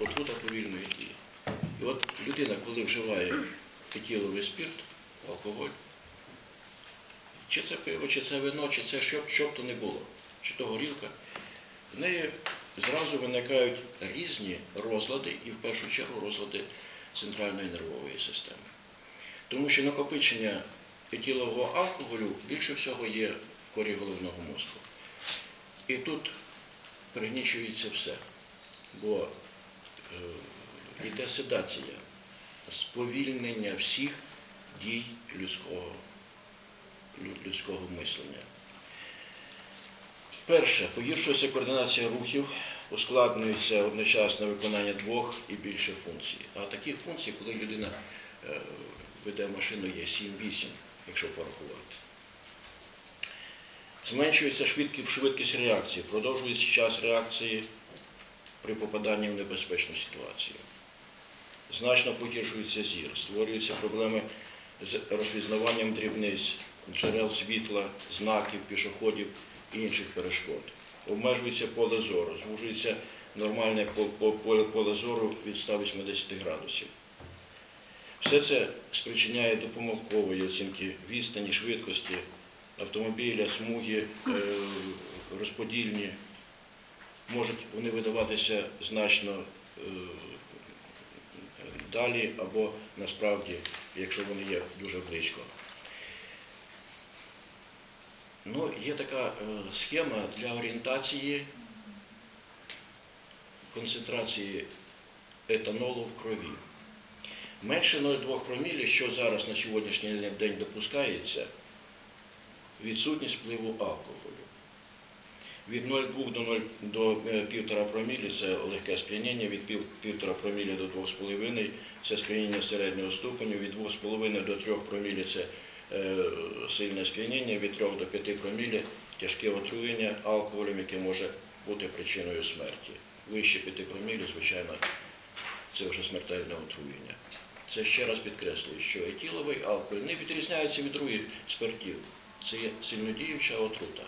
отрута повільної дії. І от людина, коли вживає етиловий спирт, алкоголь, чи це пиво, чи це вино, чи це що, б- що то не було, чи то горілка, в неї зразу виникають різні розлади, і в першу чергу розлади центральної нервової системи. Тому що накопичення етилового алкоголю більше всього є в корі головного мозку. І тут пригнічується все, бо йде седація, сповільнення всіх дій людського, людського мислення. Перше, погіршується координація рухів, ускладнюється одночасне виконання двох і більше функцій. А таких функцій, коли людина е, веде машину, є 7-8, якщо порахувати. Зменшується швидкість, швидкість реакції, продовжується час реакції при попаданні в небезпечну ситуацію. Значно погіршується зір, створюються проблеми з розпізнаванням дрібниць, джерел світла, знаків, пішоходів і інших перешкод. Обмежується поле зору, звужується нормальне по- по- поле, зору від 180 градусів. Все це спричиняє до помилкової оцінки відстані, швидкості автомобіля, смуги, е, розподільні. Можуть вони видаватися значно е, далі або насправді, якщо вони є дуже близько. Ну, є така е, схема для орієнтації концентрації етанолу в крові. Менше 0,2 промілі, що зараз на сьогоднішній день допускається, відсутність впливу алкоголю. Від 0,2 до 0 до е, 1,5 промілі це легке сп'яніння, від пів- 1,5 промілі до 2,5 це сп'яніння середнього ступеню, від 2,5 до 3 промілі це е, сильне сп'яніння, від 3 до 5 промілі тяжке отруєння алкоголем, яке може бути причиною смерті. Вище 5 промілі, звичайно, це вже смертельне отруєння. Це ще раз підкреслюю, що етиловий алкоголь не відрізняється від других спиртів. Це є сильнодіюча отрута.